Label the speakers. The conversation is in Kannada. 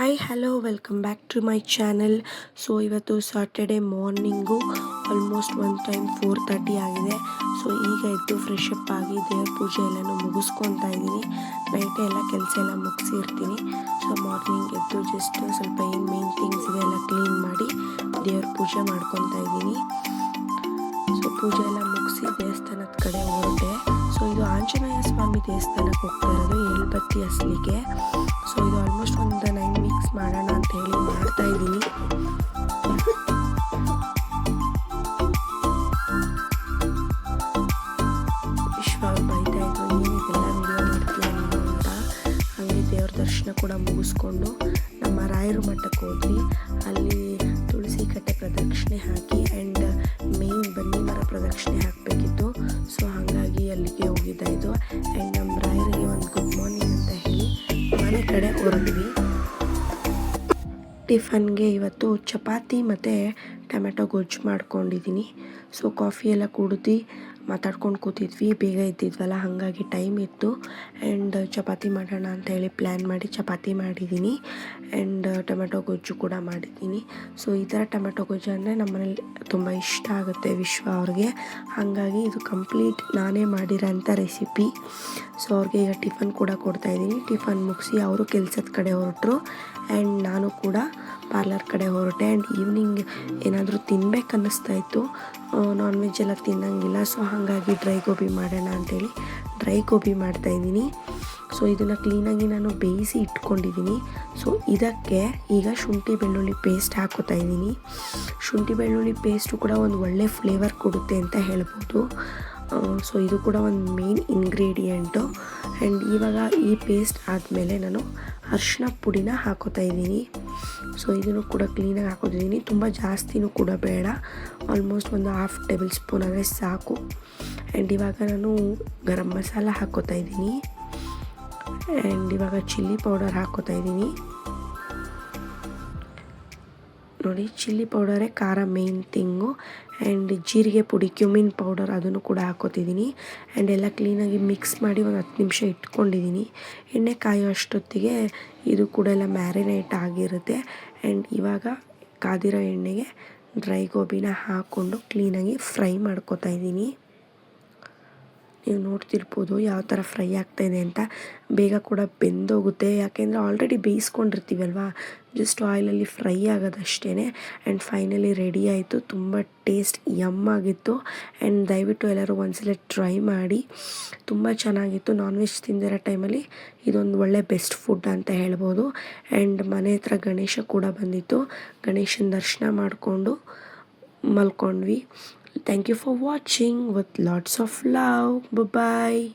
Speaker 1: Hi hello welcome back to my channel so ಇವತ್ತು Saturday morning almost one time four thirty ಆಗಿದೆ. ಸೊ ಈಗ ಎದ್ದು ಫ್ರೆಶ್ ಅಪ್ ಆಗಿ ದೇವ್ರ ಪೂಜೆ ಎಲ್ಲನೂ ಮುಗಿಸ್ಕೊತಾ ಇದ್ದೀನಿ. ನೈಟೇ ಎಲ್ಲ ಕೆಲಸ ಎಲ್ಲ ಮುಗಿಸಿರ್ತೀನಿ ಸೊ ಮಾರ್ನಿಂಗ್ ಎದ್ದು ಜಸ್ಟ್ ಸ್ವಲ್ಪ ಏನು ಮೇನ್ ಥಿಂಗ್ಸ್ ಇದೆ ಎಲ್ಲ ಕ್ಲೀನ್ ಮಾಡಿ ದೇವ್ರ ಪೂಜೆ ಮಾಡ್ಕೊತಾ ಇದ್ದೀನಿ. ಸೊ ಪೂಜೆ ಎಲ್ಲ ಮುಗಿಸಿ ದೇವಸ್ಥಾನದ ಕಡೆ ಹೊರಟೆ. ಸೊ ಇದು ಆಂಜನೇಯ ಸ್ವಾಮಿ ದೇವಸ್ಥಾನಕ್ಕೆ ಹೋಗ್ತಾ ಇರೋದು, ಏಳ್ಬತ್ತಿ ಅಸಲಿಗೆ. ಸೊ ಇದು ಆಲ್ಮೋಸ್ಟ್ ಒಂದು ನೈನ್ ವೀಕ್ಸ್ ಮಾಡೋಣ ಅಂತ ಹೇಳಿ ಮಾಡ್ತಾ ಇದ್ದೀನಿ. ದರ್ಶನ ಕೂಡ ಮುಗಿಸ್ಕೊಂಡು ನಮ್ಮ ರಾಯರು ಮಠಕ್ಕೆ ಹೋದ್ವಿ. ಅಲ್ಲಿ ತುಳಸಿ ಕಟ್ಟೆ ಪ್ರದಕ್ಷಿಣೆ ಹಾಕಿ ಆ್ಯಂಡ್ ಮನೆ ಕಡೆ ಹೊರಡ್ವಿ ಟಿಫನ್ಗೆ ಇವತ್ತು ಚಪಾತಿ ಮತ್ತು ಟೊಮೆಟೊ ಗೊಜ್ಜು ಮಾಡ್ಕೊಂಡಿದ್ದೀನಿ. ಸೊ ಕಾಫಿ ಎಲ್ಲ ಕುಡ್ದು ಮಾತಾಡ್ಕೊಂಡು ಕೂತಿದ್ವಿ, ಬೇಗ ಇದ್ದಿದ್ವಲ್ಲ ಹಾಗಾಗಿ ಟೈಮ್ ಇತ್ತು. ಆ್ಯಂಡ್ ಚಪಾತಿ ಮಾಡೋಣ ಅಂತ ಹೇಳಿ ಪ್ಲ್ಯಾನ್ ಮಾಡಿ ಚಪಾತಿ ಮಾಡಿದ್ದೀನಿ ಆ್ಯಂಡ್ ಟೊಮೆಟೊ ಗೊಜ್ಜು ಕೂಡ ಮಾಡಿದ್ದೀನಿ ಸೊ ಈ ಥರ ಟೊಮೆಟೊ ಗೊಜ್ಜು ಅಂದರೆ ನಮ್ಮನೇಲಿ ತುಂಬ ಇಷ್ಟ ಆಗುತ್ತೆ ವಿಶ್ವ ಅವ್ರಿಗೆ. ಹಾಗಾಗಿ ಇದು ಕಂಪ್ಲೀಟ್ ನಾನೇ ಮಾಡಿರೋಂಥ ರೆಸಿಪಿ ಸೊ ಅವ್ರಿಗೆ ಈಗ ಟಿಫನ್ ಕೂಡ ಕೊಡ್ತಾಯಿದ್ದೀನಿ ಟಿಫನ್ ಮುಗಿಸಿ ಅವರು ಕೆಲಸದ ಕಡೆ ಹೊರಟರು. ಆ್ಯಂಡ್ ನಾನು ಕೂಡ ಪಾರ್ಲರ್ ಕಡೆ ಹೊರಟೆ ಆ್ಯಂಡ್ ಈವ್ನಿಂಗ್ ಏನಾದರೂ ತಿನ್ಬೇಕು ಅನ್ನಿಸ್ತಾ ಇತ್ತು. ನಾನ್ ವೆಜ್ ಎಲ್ಲ ತಿನ್ನಂಗಿಲ್ಲ ಸೊ ಹಾಗಾಗಿ ಡ್ರೈ ಗೋಬಿ ಮಾಡೋಣ ಅಂತೇಳಿ ಡ್ರೈ ಗೋಬಿ ಮಾಡ್ತಾ ಇದ್ದೀನಿ. ಸೊ ಇದನ್ನು ಕ್ಲೀನಾಗಿ ನಾನು ಬೇಯಿಸಿ ಇಟ್ಕೊಂಡಿದ್ದೀನಿ. ಸೊ ಇದಕ್ಕೆ ಈಗ ಶುಂಠಿ ಬೆಳ್ಳುಳ್ಳಿ ಪೇಸ್ಟ್ ಹಾಕೋತಾ ಇದ್ದೀನಿ. ಶುಂಠಿ ಬೆಳ್ಳುಳ್ಳಿ ಪೇಸ್ಟು ಕೂಡ ಒಂದು ಒಳ್ಳೆ ಫ್ಲೇವರ್ ಕೊಡುತ್ತೆ ಅಂತ ಹೇಳ್ಬೋದು. ಸೊ ಇದು ಕೂಡ ಒಂದು ಮೇನ್ ಇಂಗ್ರೀಡಿಯೆಂಟು ಆ್ಯಂಡ್ ಇವಾಗ ಈ ಪೇಸ್ಟ್ ಆದಮೇಲೆ ನಾನು ಅರಿಶಿನ ಪುಡಿನ ಹಾಕೋತಾ ಇದ್ದೀನಿ. ಸೊ ಇದನ್ನು ಕೂಡ ಕ್ಲೀನಾಗಿ ಹಾಕೋತಿದ್ದೀನಿ ತುಂಬ ಜಾಸ್ತಿನೂ ಕೂಡ ಬೇಡ. ಆಲ್ಮೋಸ್ಟ್ ಒಂದು ಹಾಫ್ ಟೇಬಲ್ ಸ್ಪೂನ್ ಅಂದರೆ ಸಾಕು. ಆ್ಯಂಡ್ ಇವಾಗ ನಾನು ಗರಂ ಮಸಾಲ ಹಾಕೋತಾ ಇದ್ದೀನಿ. ಆ್ಯಂಡ್ ಇವಾಗ ಚಿಲ್ಲಿ ಪೌಡರ್ ಹಾಕೋತಾ ಇದ್ದೀನಿ. ನೋಡಿ ಚಿಲ್ಲಿ ಪೌಡರೇ ಖಾರ ಮೇನ್ ಥಿಂಗು ಆ್ಯಂಡ್ ಜೀರಿಗೆ ಪುಡಿ ಕ್ಯುಮಿನ್ ಪೌಡರ್ ಅದನ್ನು ಕೂಡ ಹಾಕೋತಿದ್ದೀನಿ. ಆ್ಯಂಡ್ ಎಲ್ಲ ಕ್ಲೀನಾಗಿ ಮಿಕ್ಸ್ ಮಾಡಿ ಒಂದು ಹತ್ತು ನಿಮಿಷ ಇಟ್ಕೊಂಡಿದ್ದೀನಿ. ಎಣ್ಣೆ ಕಾಯೋ ಅಷ್ಟೊತ್ತಿಗೆ ಇದು ಕೂಡ ಎಲ್ಲ ಮ್ಯಾರಿನೇಟ್ ಆಗಿರುತ್ತೆ. ಆ್ಯಂಡ್ ಇವಾಗ ಕಾದಿರೋ ಎಣ್ಣೆಗೆ ಡ್ರೈ ಗೋಬಿನ ಹಾಕ್ಕೊಂಡು ಕ್ಲೀನಾಗಿ ಫ್ರೈ ಮಾಡ್ಕೊತಾ ಇದ್ದೀನಿ. ನೀವು ನೋಡ್ತಿರ್ಬೋದು ಯಾವ ಥರ ಫ್ರೈ ಆಗ್ತಾಯಿದೆ ಅಂತ. ಬೇಗ ಕೂಡ ಬೆಂದೋಗುತ್ತೆ. ಯಾಕೆಂದರೆ ಆಲ್ರೆಡಿ ಬೇಯಿಸ್ಕೊಂಡಿರ್ತೀವಲ್ವಾ? ಜಸ್ಟ್ ಆಯಿಲಲ್ಲಿ ಫ್ರೈ ಆಗೋದಷ್ಟೇ ಆ್ಯಂಡ್ ಫೈನಲಿ ರೆಡಿ ಆಯಿತು. ತುಂಬ ಟೇಸ್ಟ್ ಯಮ್ ಆಗಿತ್ತು. ಆ್ಯಂಡ್ ದಯವಿಟ್ಟು ಎಲ್ಲರೂ ಒಂದ್ಸಲ ಟ್ರೈ ಮಾಡಿ. ತುಂಬ ಚೆನ್ನಾಗಿತ್ತು. ನಾನ್ ವೆಜ್ ತಿಂದಿರೋ ಟೈಮಲ್ಲಿ ಇದೊಂದು ಒಳ್ಳೆ ಬೆಸ್ಟ್ ಫುಡ್ ಅಂತ ಹೇಳ್ಬೋದು. ಆ್ಯಂಡ್ ಮನೆ ಹತ್ರ ಗಣೇಶ ಕೂಡ ಬಂದಿತ್ತು. ಗಣೇಶನ ದರ್ಶನ ಮಾಡಿಕೊಂಡು ಮಲ್ಕೊಂಡ್ವಿ. Thank you for watching with lots of love. Bye bye.